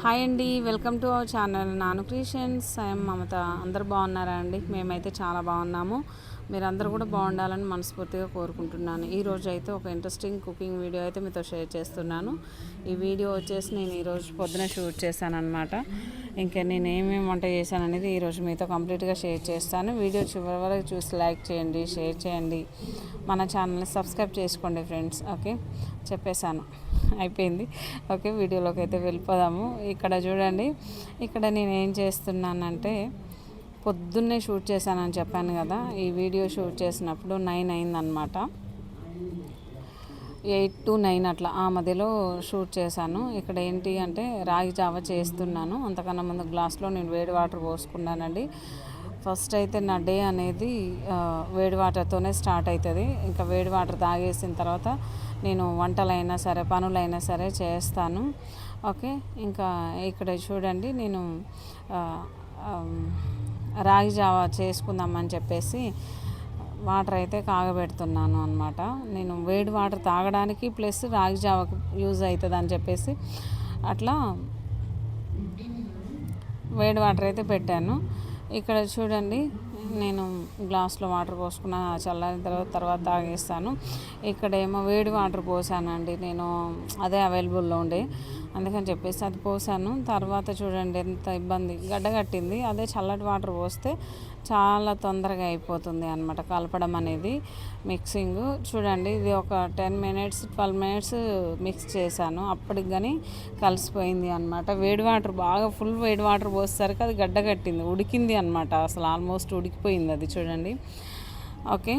Hi అండి welcome to our channel. Nanu creations I'm Mamata. అందరు బాగున్నారా అండి? మేమైతే చాలా బాగున్నాము. మీరందరూ కూడా బాగుండాలని మనస్ఫూర్తిగా కోరుకుంటున్నాను. ఈరోజు అయితే ఒక ఇంట్రెస్టింగ్ కుకింగ్ వీడియో అయితే మీతో షేర్ చేస్తున్నాను. ఈ వీడియో వచ్చేసి నేను ఈరోజు పొద్దున షూట్ చేశాను అనమాట ఇంకా నేను ఏమేమి వంట చేశాను అనేది ఈరోజు మీతో కంప్లీట్గా షేర్ చేస్తాను. వీడియో చివరి వరకు చూసి లైక్ చేయండి షేర్ చేయండి. మన ఛానల్ని సబ్స్క్రైబ్ చేసుకోండి ఫ్రెండ్స్ ఓకే? చెప్పేశాను. అయిపోయింది. ఓకే వీడియోలోకి అయితే వెళ్ళిపోదాము. ఇక్కడ చూడండి ఇక్కడ నేను ఏం చేస్తున్నానంటే పొద్దున్నే షూట్ చేశానని చెప్పాను కదా ఈ వీడియో షూట్ చేసినప్పుడు నైన్ అయిందనమాట. ఎయిట్ టు నైన్ అట్లా ఆ మధ్యలో షూట్ చేశాను. ఇక్కడ ఏంటి అంటే రాగి జావ చేస్తున్నాను. అంతకన్నా ముందు గ్లాస్లో నేను వేడి వాటర్ పోసుకున్నానండి. ఫస్ట్ అయితే నా డే అనేది వేడి వాటర్తోనే స్టార్ట్ అవుతుంది. ఇంకా వేడి వాటర్ తాగేసిన తర్వాత నేను వంటలైనా సరే పనులైనా సరే చేస్తాను. ఓకే? ఇంకా ఇక్కడ చూడండి నేను రాగి జావ చేసుకుందామని చెప్పేసి వాటర్ అయితే కాగబెడుతున్నాను అనమాట నేను వేడి వాటర్ తాగడానికి ప్లస్ రాగి జావకు యూజ్ అవుతుంది అని చెప్పేసి అట్లా వేడి వాటర్ అయితే పెట్టాను. ఇక్కడ చూడండి నేను గ్లాస్లో వాటర్ పోసుకున్న చల్లని తర్వాత తర్వాత తాగేస్తాను. ఇక్కడ ఏమో వేడి వాటర్ పోసానండి నేను అదే అవైలబుల్లో ఉండే. అందుకని చెప్పేసి అది పోసాను. తర్వాత చూడండి ఎంత ఇబ్బంది. గడ్డ కట్టింది అదే చల్లటి వాటర్ పోస్తే చాలా తొందరగా అయిపోతుంది అనమాట కలపడం అనేది మిక్సింగ్. చూడండి ఇది ఒక ten minutes twelve minutes mix చేశాను. అప్పటికి కానీ కలిసిపోయింది అనమాట వేడి వాటర్ బాగా ఫుల్ వేడి వాటర్ పోసేసరికి అది గడ్డ కట్టింది ఉడికింది అనమాట అసలు ఆల్మోస్ట్ ఉడికిపోయింది అది చూడండి. ఓకే.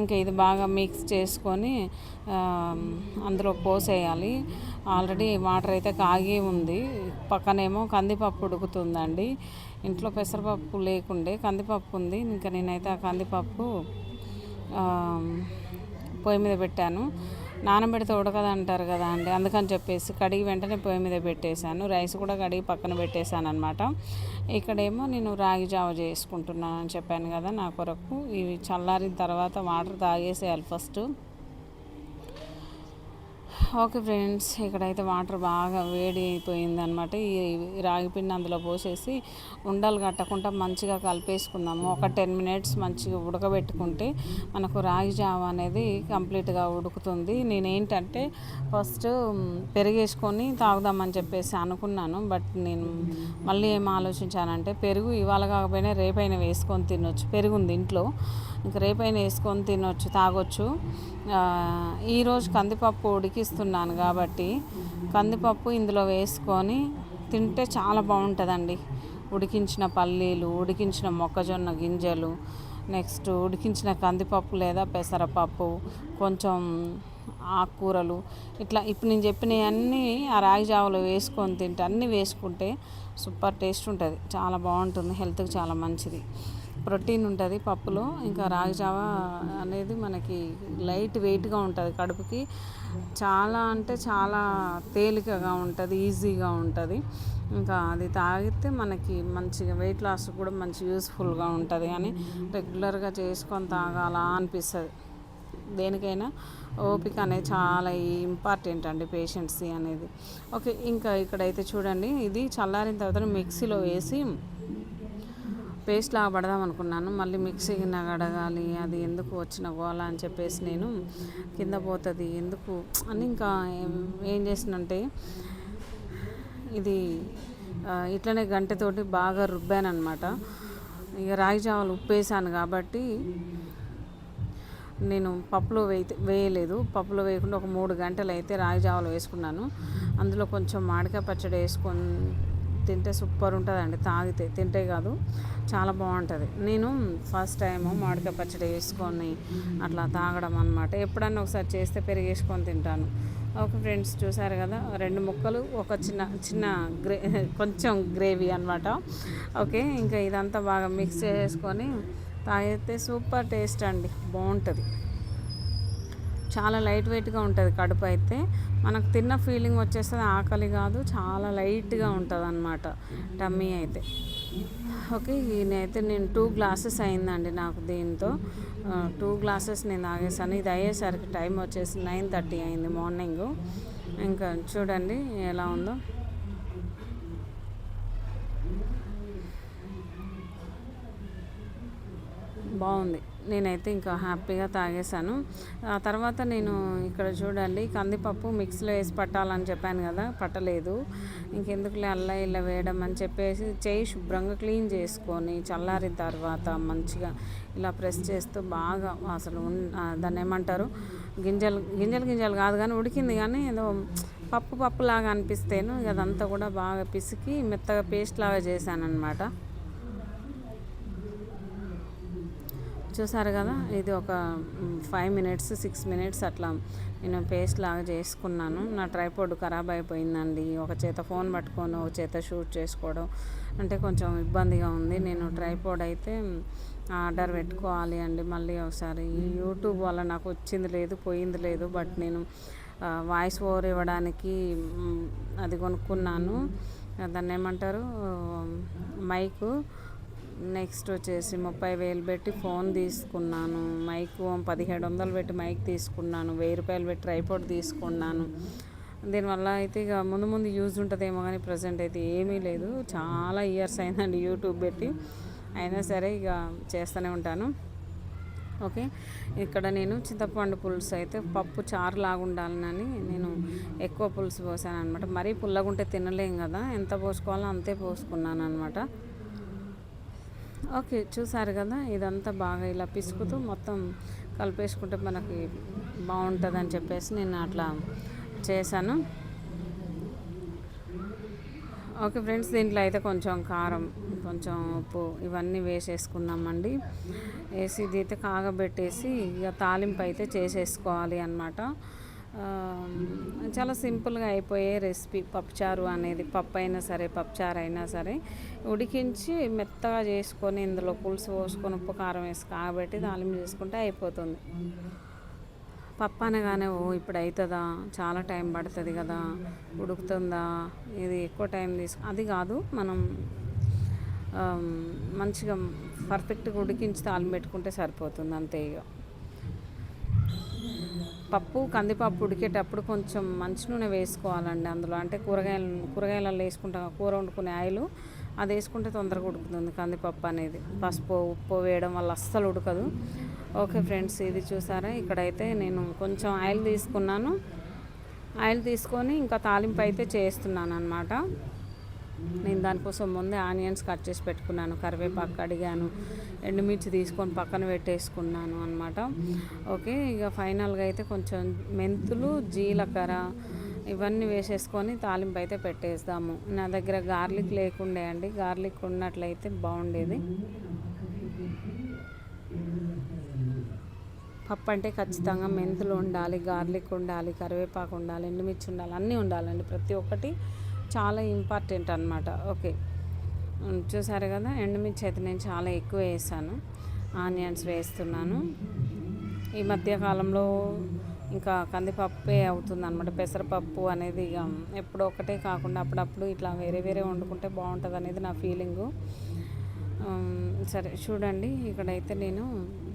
ఇంకా ఇది బాగా మిక్స్ చేసుకొని అందులో పోసేయాలి. ఆల్రెడీ వాటర్ అయితే కాగి ఉంది. పక్కనేమో కందిపప్పు ఉడుకుతుందండి. ఇంట్లో పెసరపప్పు లేకుండే కందిపప్పు ఉంది. ఇంకా నేనైతే ఆ కందిపప్పు పొయ్యి మీద పెట్టాను. నానబెడితే ఉడకదు అంటారు కదా అండి. అందుకని చెప్పేసి కడిగి వెంటనే పొయ్యి మీద పెట్టేశాను. రైస్ కూడా కడిగి పక్కన పెట్టేశాను అనమాట ఇక్కడేమో నేను రాగి జావ చేసుకుంటున్నాను అని చెప్పాను కదా నా కొరకు. ఇవి చల్లారిన తర్వాత వాటర్ తాగేసేయాలి ఫస్ట్. ఓకే ఫ్రెండ్స్ ఇక్కడైతే వాటర్ బాగా వేడి అయిపోయింది అనమాట ఈ రాగి పిండి అందులో పోసేసి ఉండలు కట్టకుండా మంచిగా కలిపేసుకుందాము. ఒక టెన్ మినిట్స్ మంచిగా ఉడకబెట్టుకుంటే మనకు రాగి జావ అనేది కంప్లీట్గా ఉడుకుతుంది. నేనేంటంటే ఫస్ట్ పెరిగేసుకొని తాగుదామని చెప్పేసి అనుకున్నాను. బట్ నేను మళ్ళీ ఏం ఆలోచించానంటే పెరుగు ఇవాళ కాకపోయినా రేపైనా వేసుకొని తినొచ్చు. పెరుగు ఉంది ఇంట్లో. ఇంకా రేపైనా వేసుకొని తినొచ్చు తాగొచ్చు. ఈరోజు కందిపప్పు చేస్తున్నాను కాబట్టి కందిపప్పు ఇందులో వేసుకొని తింటే చాలా బాగుంటుందండి. ఉడికించిన పల్లీలు ఉడికించిన మొక్కజొన్న గింజలు నెక్స్ట్ ఉడికించిన కందిపప్పు లేదా పెసరపప్పు కొంచెం ఆకుకూరలు ఇట్లా ఇప్పుడు నేను చెప్పినవన్నీ ఆ రాగి జావలో వేసుకొని తింటే అన్నీ వేసుకుంటే సూపర్ టేస్ట్ ఉంటుంది. చాలా బాగుంటుంది. హెల్త్కి చాలా మంచిది. ప్రోటీన్ ఉంటుంది పప్పులో. ఇంకా రాగి జావ అనేది మనకి లైట్ వెయిట్గా ఉంటుంది కడుపుకి. చాలా అంటే చాలా తేలికగా ఉంటుంది ఈజీగా ఉంటుంది. ఇంకా అది తాగితే మనకి మంచిగా వెయిట్ లాస్ కూడా మంచి యూస్ఫుల్గా ఉంటుంది కానీ రెగ్యులర్గా చేసుకొని తాగాలా అనిపిస్తుంది. దేనికైనా ఓపిక అనేది చాలా ఇంపార్టెంట్ అండి పేషెంట్స్ అనేది. ఓకే ఇంకా ఇక్కడైతే చూడండి. ఇది చల్లారిన తర్వాత మిక్సీలో వేసి పేస్ట్ లాగా పడదాం అనుకున్నాను. మళ్ళీ మిక్సీ గిన్నె కడగాలి అది ఎందుకు వచ్చిన గోళ అని చెప్పేసి నేను కింద పోతుంది ఎందుకు అని ఇంకా ఏం- చేసినంటే ఇది ఇట్లనే గంటెతోటి బాగా రుబ్బాను అనమాట ఇక రాగి జావలు ఉప్పేసాను కాబట్టి నేను పప్పులో వేయి వేయలేదు. పప్పులో వేయకుండా ఒక మూడు గంటలు అయితే రాగి జావలు వేసుకున్నాను. అందులో కొంచెం మామిడికాయ పచ్చడి వేసుకొని తింటే సూపర్ ఉంటుందండి. తాగితే తింటే కాదు చాలా బాగుంటుంది. నేను ఫస్ట్ టైం మామిడికాయ పచ్చడి వేసుకొని అట్లా తాగడం అనమాట ఎప్పుడన్నా ఒకసారి చేస్తే పెరిగేసుకొని తింటాను. ఓకే ఫ్రెండ్స్ చూసారు కదా రెండు ముక్కలు ఒక చిన్న చిన్న గ్రే కొంచెం గ్రేవీ అనమాట ఓకే ఇంకా ఇదంతా బాగా మిక్స్ చేసుకొని తాగితే సూపర్ టేస్ట్ అండి. బాగుంటుంది. చాలా లైట్ వెయిట్గా ఉంటుంది కడుపు అయితే. మనకు తిన్న ఫీలింగ్ వచ్చేస్తుంది ఆకలి కాదు చాలా లైట్గా ఉంటుంది అనమాట టమ్మీ అయితే. ఓకే నేనైతే నేను టూ గ్లాసెస్ అయిందండి నాకు దీంతో. టూ గ్లాసెస్ నేను తాగేసాను. ఇది అయ్యేసరికి టైం వచ్చేసి నైన్ థర్టీ అయింది మార్నింగ్. ఇంకా చూడండి ఎలా ఉందో. బాగుంది. నేనైతే ఇంకా హ్యాపీగా తాగేశాను. ఆ తర్వాత నేను ఇక్కడ చూడండి కందిపప్పు మిక్స్లో వేసి పట్టాలని చెప్పాను కదా పట్టలేదు. ఇంకెందుకులే అల్లా ఇలా వేయడం అని చెప్పేసి చేయి శుభ్రంగా క్లీన్ చేసుకొని చల్లారిన తర్వాత మంచిగా ఇలా ప్రెస్ చేస్తూ బాగా అసలు దాన్ని ఏమంటారు? గింజలు గింజలు గింజలు కాదు కానీ ఉడికింది కానీ ఏదో పప్పు పప్పులాగా అనిపిస్తేను ఇక అదంతా కూడా బాగా పిసికి మెత్తగా పేస్ట్ లాగా చేశాను అనమాట చూసారు కదా ఇది ఒక ఫైవ్ మినిట్స్ సిక్స్ మినిట్స్ అట్లా నేను పేస్ట్ లాగా చేసుకున్నాను. నా ట్రైపోర్డ్ ఖరాబ్ అయిపోయిందండి. ఒక చేత ఫోన్ పట్టుకొని ఒక చేత షూట్ చేసుకోవడం అంటే కొంచెం ఇబ్బందిగా ఉంది. నేను ట్రైపోర్డ్ అయితే ఆర్డర్ పెట్టుకోవాలి అండి. మళ్ళీ ఒకసారి ఈ యూట్యూబ్ వల్ల నాకు వచ్చింది లేదు పోయింది లేదు బట్ నేను వాయిస్ ఓవర్ ఇవ్వడానికి అది కొనుక్కున్నాను. దాన్ని ఏమంటారు? మైకు. నెక్స్ట్ వచ్చేసి ముప్పై వేలు పెట్టి ఫోన్ తీసుకున్నాను. మైక్ పదిహేడు వందలు పెట్టి మైక్ తీసుకున్నాను. వెయ్యి రూపాయలు పెట్టి ట్రైపోర్ట్ తీసుకున్నాను. దీనివల్ల అయితే ఇక ముందు ముందు యూజ్ ఉంటుందేమో కానీ ప్రజెంట్ అయితే ఏమీ లేదు. చాలా ఇయర్స్ అయిందండి యూట్యూబ్ పెట్టి. అయినా సరే ఇక చేస్తూనే ఉంటాను. ఓకే. ఇక్కడ నేను చింతపండు పులుసు అయితే పప్పు చారు లాగుండాలని నేను ఎక్కువ పులుసు పోసాను అనమాట మరీ పుల్లగుంటే తినలేం కదా. ఎంత పోసుకోవాలో అంతే పోసుకున్నాను అనమాట ఓకే చూసారు కదా? ఇదంతా బాగా ఇలా పిసుకుతూ మొత్తం కలిపేసుకుంటే మనకి బాగుంటుంది అని చెప్పేసి నేను అట్లా చేశాను. ఓకే ఫ్రెండ్స్ దీంట్లో అయితే కొంచెం కారం కొంచెం ఉప్పు ఇవన్నీ వేసేసుకున్నామండి. వేసి ఇది అయితే కాగబెట్టేసి ఇక తాలింపు అయితే చేసేసుకోవాలి అనమాట చాలా సింపుల్గా అయిపోయే రెసిపీ పప్పుచారు అనేది పప్పు అయినా సరే పప్పుచారు అయినా సరే ఉడికించి మెత్తగా చేసుకొని ఇందులో పులుసు పోసుకొని ఉప్పు కారం వేసి కాబట్టి తాలింపు చేసుకుంటే అయిపోతుంది. పప్పు అనగానే ఓ ఇప్పుడు అవుతుందా చాలా టైం పడుతుంది కదా? ఉడుకుతుందా? ఇది ఎక్కువ టైం తీసుకు అది కాదు మనం మంచిగా పర్ఫెక్ట్గా ఉడికించి తాలిం పెట్టుకుంటే సరిపోతుంది అంతే ఇక పప్పు కందిపప్పు ఉడికేటప్పుడు కొంచెం మంచి నూనె వేసుకోవాలండి అందులో. అంటే కూరగాయలు కూరగాయలలో వేసుకుంటాం కూర వండుకునే ఆయిల్ అది వేసుకుంటే తొందరగా ఉడుకుతుంది కందిపప్పు అనేది. పసుపు ఉప్పు వేయడం వల్ల అస్సలు ఉడకదు. ఓకే ఫ్రెండ్స్ ఇది చూసారా? ఇక్కడైతే నేను కొంచెం ఆయిల్ తీసుకున్నాను. ఆయిల్ తీసుకొని ఇంకా తాలింపు అయితే చేస్తున్నాను అనమాట నేను దానికోసం ముందే ఆనియన్స్ కట్ చేసి పెట్టుకున్నాను కరివేపాకు కడిగాను ఎండుమిర్చి తీసుకొని పక్కన పెట్టేసుకున్నాను అనమాట ఓకే ఇక ఫైనల్గా అయితే కొంచెం మెంతులు జీలకర్ర ఇవన్నీ వేసేసుకొని తాలింపు అయితే పెట్టేస్తాము. నా దగ్గర గార్లిక్ లేకుండే అండి గార్లిక్ ఉన్నట్లయితే బాగుండేది. పప్పు అంటే ఖచ్చితంగా మెంతులు ఉండాలి గార్లిక్ ఉండాలి కరివేపాకు ఉండాలి ఎండుమిర్చి ఉండాలి అన్నీ ఉండాలండి ప్రతి ఒక్కటి. చాలా ఇంపార్టెంట్ అనమాట ఓకే. చూసారు కదా ఎండుమిర్చి అయితే నేను చాలా ఎక్కువ వేసాను. ఆనియన్స్ వేస్తున్నాను. ఈ మధ్య కాలంలో ఇంకా కందిపప్పే అవుతుంది అనమాట పెసరపప్పు అనేది ఇక ఎప్పుడో ఒకటే కాకుండా అప్పుడప్పుడు ఇట్లా వేరే వేరే వండుకుంటే బాగుంటుంది అనేది నా ఫీలింగు. సరే చూడండి. ఇక్కడైతే నేను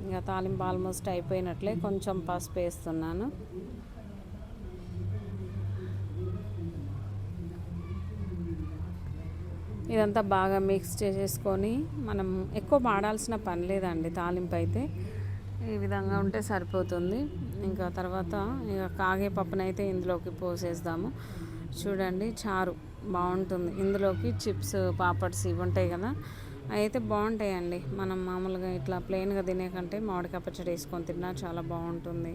ఇంకా తాలింపు ఆల్మోస్ట్ అయిపోయినట్లే కొంచెం పసుపు వేస్తున్నాను. ఇదంతా బాగా మిక్స్ చేసేసుకొని మనం ఎక్కువ వాడాల్సిన పని లేదండి తాలింపు అయితే. ఈ విధంగా ఉంటే సరిపోతుంది. ఇంకా తర్వాత ఇక కాగే పప్పునైతే ఇందులోకి పోసేద్దాము చూడండి చారు బాగుంటుంది. ఇందులోకి చిప్స్ పాపడ్స్ ఇవి ఉంటాయి కదా అవి అయితే బాగుంటాయండి. మనం మామూలుగా ఇట్లా ప్లెయిన్గా తినే కంటే మామిడికాయ పచ్చడి వేసుకొని తిన్నా చాలా బాగుంటుంది.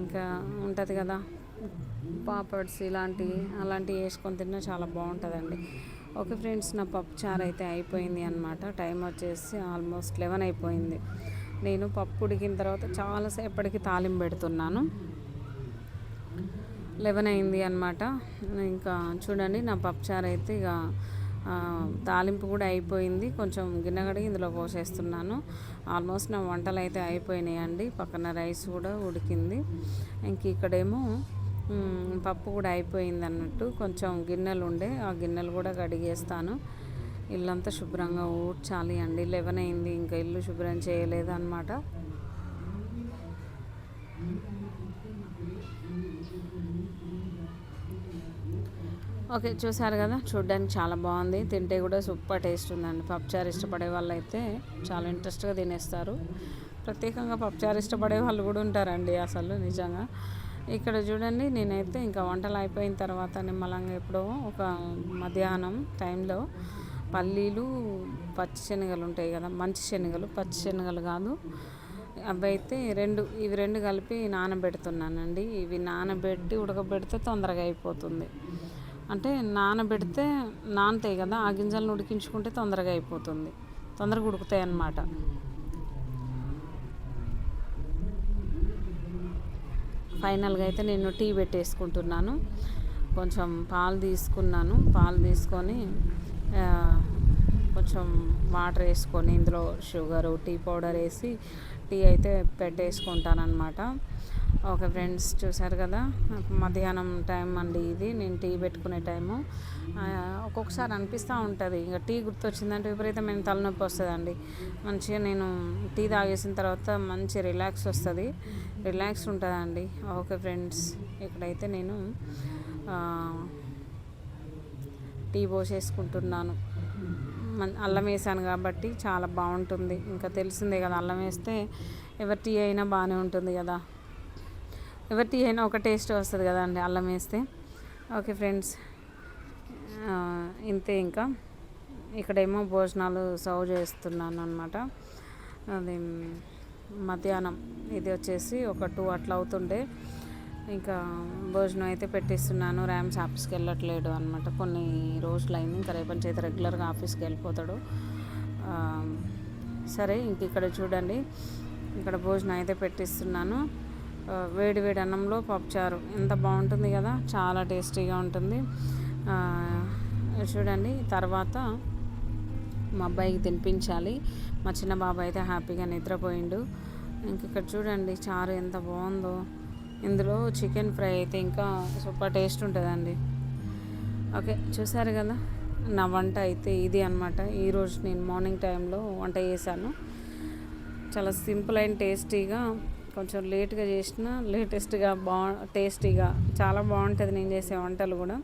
ఇంకా ఉంటుంది కదా పాపడ్స్ ఇలాంటివి అలాంటివి వేసుకొని తిన్నా చాలా బాగుంటుందండి. ఓకే ఫ్రెండ్స్ నా పప్పు చారు అయితే అయిపోయింది అనమాట టైం వచ్చేసి ఆల్మోస్ట్ లెవెన్ అయిపోయింది. నేను పప్పు ఉడికిన తర్వాత చాలాసేపటికి తాలింపు పెడుతున్నాను. లెవెన్ అయింది అనమాట ఇంకా చూడండి నా పప్పుచారు అయితే ఇక తాలింపు కూడా అయిపోయింది. కొంచెం గిన్నె కడిగి ఇందులో పోసేస్తున్నాను. ఆల్మోస్ట్ నా వంటలు అయితే అయిపోయినాయండి. పక్కన రైస్ కూడా ఉడికింది. ఇంక ఇక్కడేమో పప్పు కూడా అయిపోయింది అన్నట్టు కొంచెం గిన్నెలు ఉండే ఆ గిన్నెలు కూడా కడిగేస్తాను. ఇల్లంతా శుభ్రంగా ఊడ్చాలి అండి. లెవెన్ అయింది ఇంకా ఇల్లు శుభ్రం చేయలేదన్నమాట. ఓకే చూసారు కదా చూడ్డానికి చాలా బాగుంది. తింటే కూడా సూపర్ టేస్ట్ ఉందండి. పప్పుచారు ఇష్టపడే వాళ్ళు అయితే చాలా ఇంట్రెస్ట్గా తినేస్తారు. ప్రత్యేకంగా పప్పుచారు ఇష్టపడే వాళ్ళు కూడా ఉంటారండి అసలు నిజంగా. ఇక్కడ చూడండి నేనైతే ఇంకా వంటలు అయిపోయిన తర్వాత నిమ్మలంగా ఎప్పుడో ఒక మధ్యాహ్నం టైంలో పల్లీలు పచ్చి శనగలు ఉంటాయి కదా మంచి శనగలు పచ్చి శనగలు కాదు. అవి అయితే రెండు ఇవి రెండు కలిపి నానబెడుతున్నానండి. ఇవి నానబెట్టి ఉడకబెడితే తొందరగా అయిపోతుంది. అంటే నానబెడితే నానతాయి కదా ఆ గింజలను ఉడికించుకుంటే తొందరగా అయిపోతుంది. తొందరగా ఉడుకుతాయి అన్నమాట ఫైనల్గా అయితే నేను టీ పెట్టేసుకుంటున్నాను. కొంచెం పాలు తీసుకున్నాను. పాలు తీసుకొని కొంచెం వాటర్ వేసుకొని ఇందులో షుగరు టీ పౌడర్ వేసి టీ అయితే పెట్టేసుకుంటానమాట ఓకే ఫ్రెండ్స్ చూసారు కదా మధ్యాహ్నం టైం అండి ఇది నేను టీ పెట్టుకునే టైము. ఒక్కొక్కసారి అనిపిస్తూ ఉంటుంది ఇంకా టీ గుర్తొచ్చిందంటే విపరీతమైన తలనొప్పి వస్తుందండి. మంచిగా నేను టీ తాగేసిన తర్వాత మంచి రిలాక్స్ వస్తుంది రిలాక్స్ ఉంటుందండి. ఓకే ఫ్రెండ్స్ ఇక్కడైతే నేను టీ పోసేసుకుంటున్నాను. అల్లం వేసాను కాబట్టి చాలా బాగుంటుంది. ఇంకా తెలిసిందే కదా అల్లం వేస్తే ఎవరి టీ అయినా బాగానే ఉంటుంది కదా. ఎవరి టీ అయినా ఒక టేస్ట్ వస్తుంది కదా అండి అల్లం వేస్తే. ఓకే ఫ్రెండ్స్ ఇంతే ఇంకా. ఇక్కడేమో భోజనాలు సర్వ్ చేస్తున్నాను అనమాట అది మధ్యాహ్నం ఇది వచ్చేసి ఒక టూ అట్లా అవుతుండే. ఇంకా భోజనం అయితే పెట్టిస్తున్నాను. ర్యామ్స్ ఆఫీస్కి వెళ్ళట్లేడు అనమాట కొన్ని రోజులు అయింది ఇంకా రేపటి చేతి రెగ్యులర్గా ఆఫీస్కి వెళ్ళిపోతాడు. సరే ఇంక ఇక్కడ చూడండి. ఇక్కడ భోజనం అయితే పెట్టిస్తున్నాను. వేడి వేడి అన్నంలో పప్పుచారు. ఎంత బాగుంటుంది కదా చాలా టేస్టీగా ఉంటుంది. చూడండి తర్వాత మా అబ్బాయికి తినిపించాలి. మా చిన్న బాబు అయితే హ్యాపీగా నిద్రపోయిండు. ఇంక ఇక్కడ చూడండి చారు ఎంత బాగుందో. ఇందులో చికెన్ ఫ్రై అయితే ఇంకా సూపర్ టేస్ట్ ఉంటుందండి. ఓకే చూసారు కదా? నా వంట అయితే ఇది అనమాట ఈరోజు నేను మార్నింగ్ టైంలో వంట చేశాను. చాలా సింపుల్ అండ్ టేస్టీగా కొంచెం లేట్గా చేసిన లేటెస్ట్గా బా టేస్టీగా చాలా బాగుంటుంది నేను చేసే వంటలు కూడా.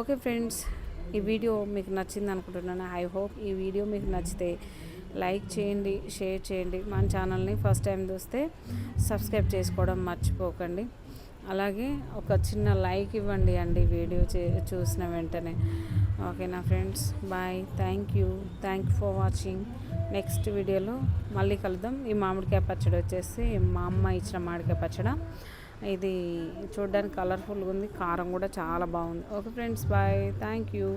ఓకే ఫ్రెండ్స్ ఈ వీడియో మీకు నచ్చింది అనుకుంటున్నాను. ఐ హోప్ ఈ వీడియో మీకు నచ్చితే లైక్ చేయండి షేర్ చేయండి. మన ఛానల్ని ఫస్ట్ టైం చూస్తే సబ్స్క్రైబ్ చేసుకోవడం మర్చిపోకండి. అలాగే ఒక చిన్న లైక్ ఇవ్వండి అండి వీడియో చే చూసిన వెంటనే. ఓకేనా friends bye. Thank you. Thank you for watching. Next వీడియోలో మళ్ళీ కలుద్దాం. ఈ మామిడికాయ పచ్చడి వచ్చేసి మా అమ్మ ఇచ్చిన మామిడికాయ పచ్చడి. ఇది చూడడానికి కలర్ఫుల్గా ఉంది. కారం కూడా చాలా బాగుంది. Okay friends bye. Thank you